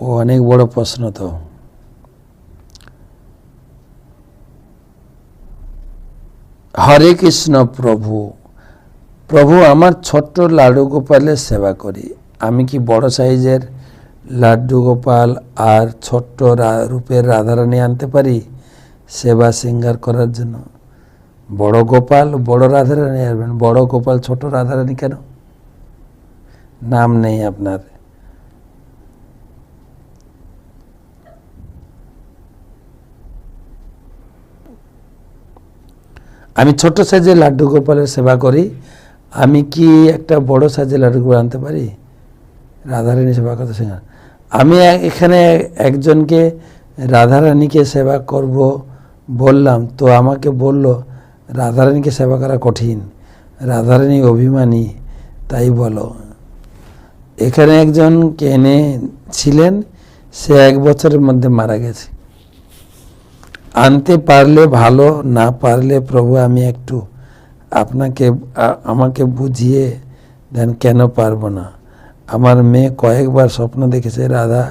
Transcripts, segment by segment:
ও অনেক বড় প্রশ্ন তো। হরে কৃষ্ণ প্রভু প্রভু আমার ছোট্ট লাড্ডু গোপালের সেবা করি। আমি কি বড় সাইজের লাড্ডু গোপাল আর ছোট্ট রূপের রাধারানী আনতে পারি সেবা সিঙ্গার করার জন্য? বড় গোপাল, বড় রাধারানী আনবেন বড় গোপাল ছোট রাধারানী কেন? নাম নেই আপনার। আমি ছোট সাইজের লাড্ডু গোপালের সেবা করি। আমি কি একটা বড় সাইজের লাড্ডু গোপাল আনতে পারি? রাধারানী সেবা করতে শেখা আমি এখানে একজনকে রাধারানীকে সেবা করব বললাম, তো আমাকে বলল, রাধারানীকে সেবা করা কঠিন, রাধারানী অভিমানী, তাই বলো। এখানে একজন কেনে ছিলেন, সে এক বছরের মধ্যে মারা গেছে। আনতে পারলে ভালো, না পারলে প্রভু আমি একটু আপনাকে আমাকে বুঝিয়ে দেন কেন পারব না। আমার মেয়ে কয়েকবার স্বপ্ন দেখেছে, রাধা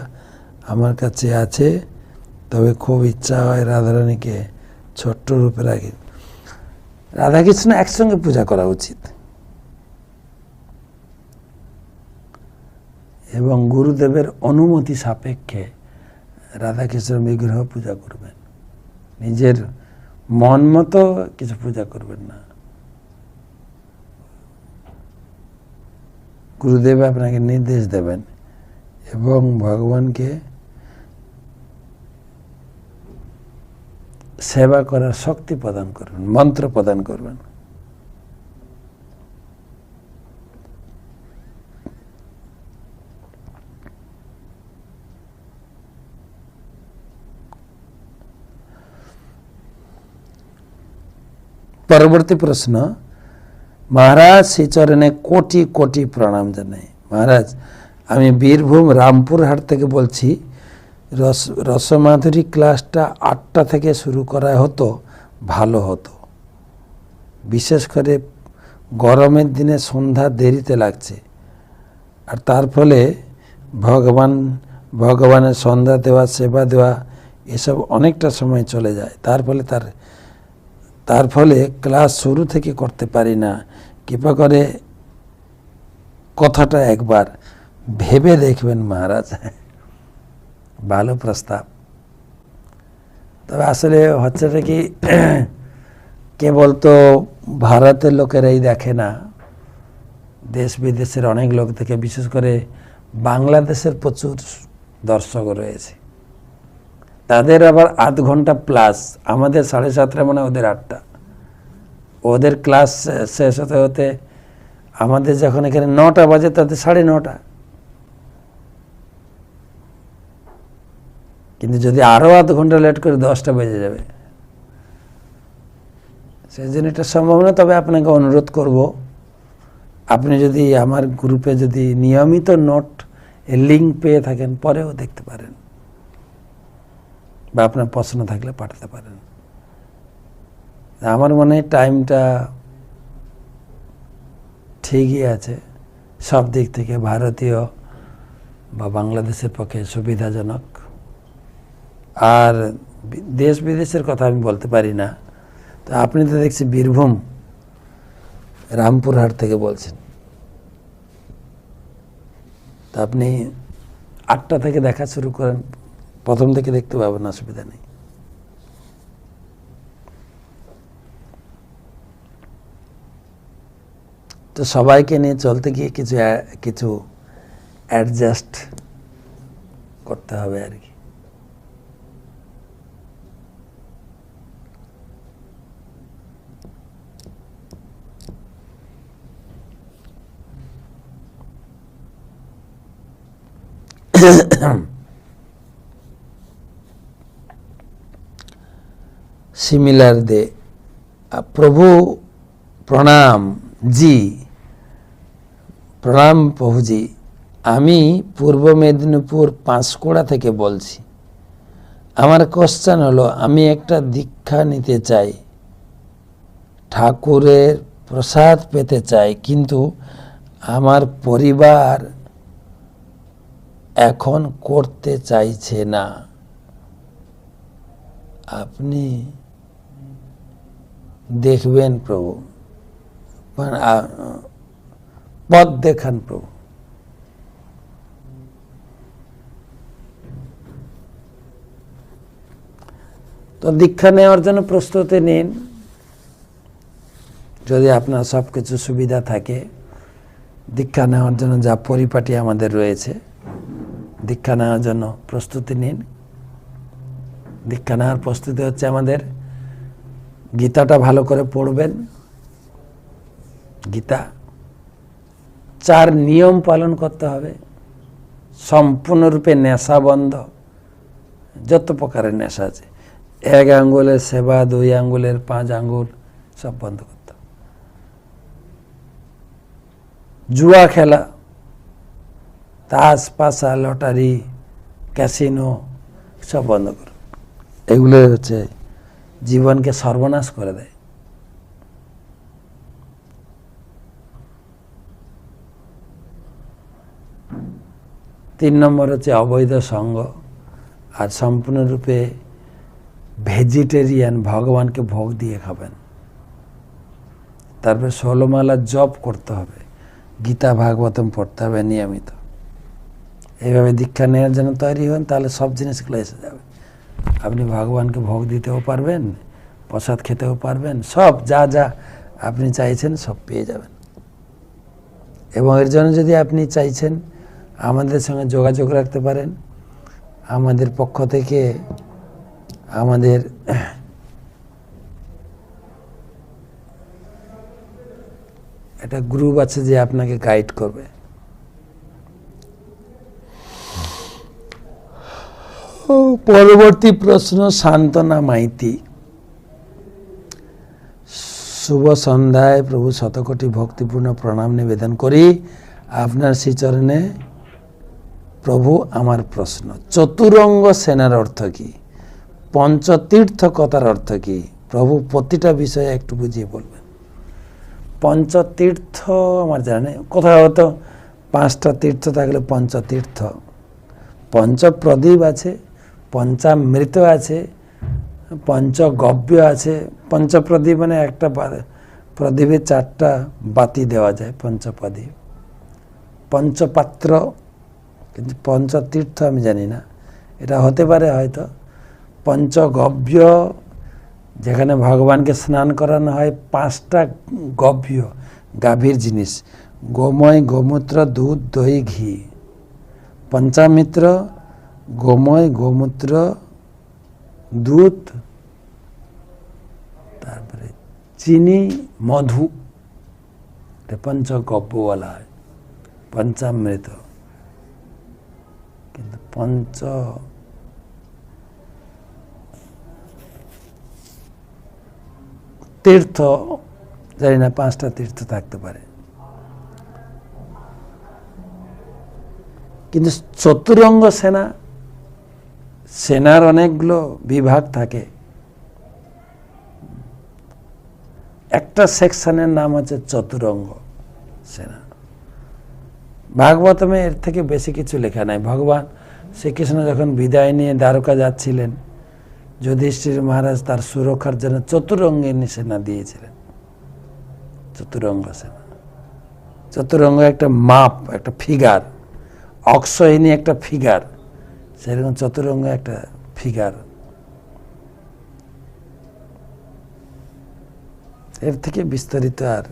আমার কাছে আছে, তবে খুব ইচ্ছা হয় রাধারানীকে ছোট্ট রূপে রাখি। রাধাকৃষ্ণ একসঙ্গে পূজা করা উচিত। এবং গুরুদেবের অনুমতি সাপেক্ষে রাধাকৃষ্ণ বিগ্রহ পূজা করবেন। নিজের মন মতো কিছু পূজা করবেন না। গুরুদেব আপনাকে নির্দেশ দেবেন এবং ভগবানকে সেবা করার শক্তি প্রদান করবেন, মন্ত্র প্রদান করবেন। পরবর্তী প্রশ্ন, মহারাজ শ্রীচরণে কোটি কোটি প্রণাম জানাই। মহারাজ, আমি বীরভূম রামপুরহাট থেকে বলছি, রস, রসমাধুরী ক্লাসটা আটটা থেকে শুরু করা হতো, ভালো হতো। বিশেষ করে গরমের দিনে সন্ধ্যা দেরিতে লাগছে। আর তার ফলে ভগবান, ভগবানের সন্ধ্যা দেওয়া, সেবা দেওয়া, এসব অনেকটা সময় চলে যায়। তার ফলে তার তার ফলে ক্লাস শুরু থেকে করতে পারি না। কৃপা করে কথাটা একবার ভেবে দেখবেন মহারাজ। ভালো প্রস্তাব। তবে আসলে হচ্ছেটা কি, কেবল তো ভারতের লোকেরাই দেখে না, দেশ বিদেশের অনেক লোক থেকে, বিশেষ করে বাংলাদেশের প্রচুর দর্শক রয়েছে। তাদের আবার আধ ঘণ্টা প্লাস আমাদের সাড়ে সাতটা মানে ওদের আটটা। ওদের ক্লাস শেষ হতে হতে আমাদের যখন এখানে নটা বাজে তাদের সাড়ে নটা। কিন্তু যদি আরও আধ ঘণ্টা লেট করে দশটা বেজে যাবে। সেই জন্য এটা সম্ভব না, তবে আপনাকে অনুরোধ করব, আপনি যদি আমার গ্রুপে যদি নিয়মিত নোট লিঙ্ক পেয়ে থাকেন, পরেও দেখতে পারেন। বা আপনার প্রশ্ন থাকলে পাঠাতে পারেন। আমার মনে হয় টাইমটা ঠিকই আছে। সব দিক থেকে ভারতীয় বা বাংলাদেশের পক্ষে সুবিধাজনক। আর দেশ বিদেশের কথা আমি বলতে পারি না। তো আপনি তো দেখছি বীরভূম, রামপুরহাট থেকে বলছেন। তা আপনি আটটা থেকে দেখা শুরু করেন। প্রথম থেকে দেখতে পাবেন, অসুবিধা নেই। তো সবাইকে নিয়ে চলতে গিয়ে কিছু কিছু অ্যাডজাস্ট করতে হবে আর কি। সিমিলার দে প্রভু প্রণাম জি প্রণাম প্রভুজি আমি পূর্ব মেদিনীপুর পাঁশকুড়া থেকে বলছি আমার কোশ্চেন হলো আমি একটা দীক্ষা নিতে চাই ঠাকুরের প্রসাদ পেতে চাই কিন্তু আমার পরিবার এখন করতে চাইছে না আপনি দেখবেন প্রভু। মানে, পথ দেখান প্রভু। তো দীক্ষা নেওয়ার জন্য প্রস্তুতি নিন। যদি আপনার সব কিছু সুবিধা থাকে দীক্ষা নেওয়ার জন্য যা পরিপাটি আমাদের রয়েছে দীক্ষা নেওয়ার জন্য প্রস্তুতি নিন। দীক্ষা নেওয়ার প্রস্তুতি হচ্ছে আমাদের গীতাটা ভালো করে পড়বেন। গীতা। চার নিয়ম পালন করতে হবে। সম্পূর্ণরূপে নেশা বন্ধ। যত প্রকারের নেশা আছে। এক আঙ্গুলের সেবা, দুই আঙ্গুলের, পাঁচ আঙ্গুল সব বন্ধ করতে জুয়া খেলা, তাস পাশা লটারি, ক্যাসিনো সব বন্ধ করুন এগুলো হচ্ছে জীবনকে সর্বনাশ করে দেয়। তিন নম্বর হচ্ছে অবৈধ সঙ্গ আর সম্পূর্ণরূপে ভেজিটেরিয়ান ভগবানকে ভোগ দিয়ে খাবেন। তারপরে ষোলোমালা জপ করতে হবে। গীতা, ভাগবতম পড়তে হবে নিয়মিত। এইভাবে দীক্ষা নেওয়ার জন্য তৈরি হন, তাহলে সব জিনিসগুলো এসে যাবে। আপনি ভগবানকে ভোগ দিতেও পারবেন, প্রসাদ খেতেও পারবেন, সব যা যা আপনি চাইছেন সব পেয়ে যাবেন। এবং এর জন্য যদি আপনি চাইছেন, আমাদের সঙ্গে যোগাযোগ রাখতে পারেন। আমাদের পক্ষ থেকে আমাদের একটা গ্রুপ আছে যে আপনাকে গাইড করবে। পরবর্তী প্রশ্ন শান্তনা মাইতি। শুভ সন্ধ্যায় প্রভু শতকোটি ভক্তিপূর্ণ প্রণাম নিবেদন করি। আপনার শ্রীচরণে প্রভু আমার প্রশ্ন, চতুরঙ্গ সেনার অর্থ কি? পঞ্চতীর্থ কথার অর্থ কি? প্রভু প্রতিটা বিষয়ে একটু বুঝিয়ে বলবেন। পঞ্চতীর্থ, আমার জানা নেই কোথাও হয়তো পাঁচটা তীর্থ থাকলে পঞ্চতীর্থ। পঞ্চপ্রদীপ আছে পঞ্চামৃত আছে পঞ্চগব্য আছে, পঞ্চপ্রদীপ মানে একটা প্রদীপে চারটা বাতি দেওয়া যায় পঞ্চপ্রদীপ। পঞ্চপাত্র, কিন্তু পঞ্চতীর্থ আমি জানি না, এটা হতে পারে হয়তো। পঞ্চগব্য, যেখানে ভগবানকে স্নান করানো হয়, পাঁচটা গব্য, গাভীর জিনিস, গোময়, গোমূত্র, দুধ, দই, ঘি। পঞ্চামিত্র গোময় গোমূত্র, দুধ, তারপরে চিনি, মধু পঞ্চগব্য হয়, পঞ্চামৃত। কিন্তু পঞ্চ তীর্থ, জানি না, পাঁচটা তীর্থ থাকতে পারে। কিন্তু চতুরঙ্গ সেনা সেনার অনেকগুলো বিভাগ থাকে। একটা সেকশনের নাম হচ্ছে চতুরঙ্গ সেনা। ভাগবতমে এর থেকে বেশি কিছু লেখা নাই। ভগবান শ্রীকৃষ্ণ যখন বিদায় নিয়ে দ্বারকা যাচ্ছিলেন, যুধিষ্ঠির মহারাজ তার সুরক্ষার জন্য চতুরঙ্গিনী সেনা দিয়েছিলেন। চতুরঙ্গ সেনা। চতুরঙ্গ একটা মাপ, একটা ফিগার অক্ষয়িনী একটা ফিগার সেরকম চতুরঙ্গ একটা ফিগার এর থেকে বিস্তারিত আর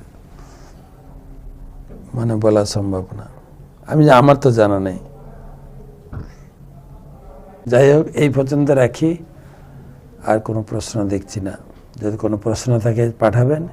মানে বলা সম্ভব না। আমি আমার তো জানা নেই। যাই হোক, এই পর্যন্ত রাখি। আর কোনো প্রশ্ন দেখছি না। যদি কোনো প্রশ্ন থাকে, পাঠাবেন।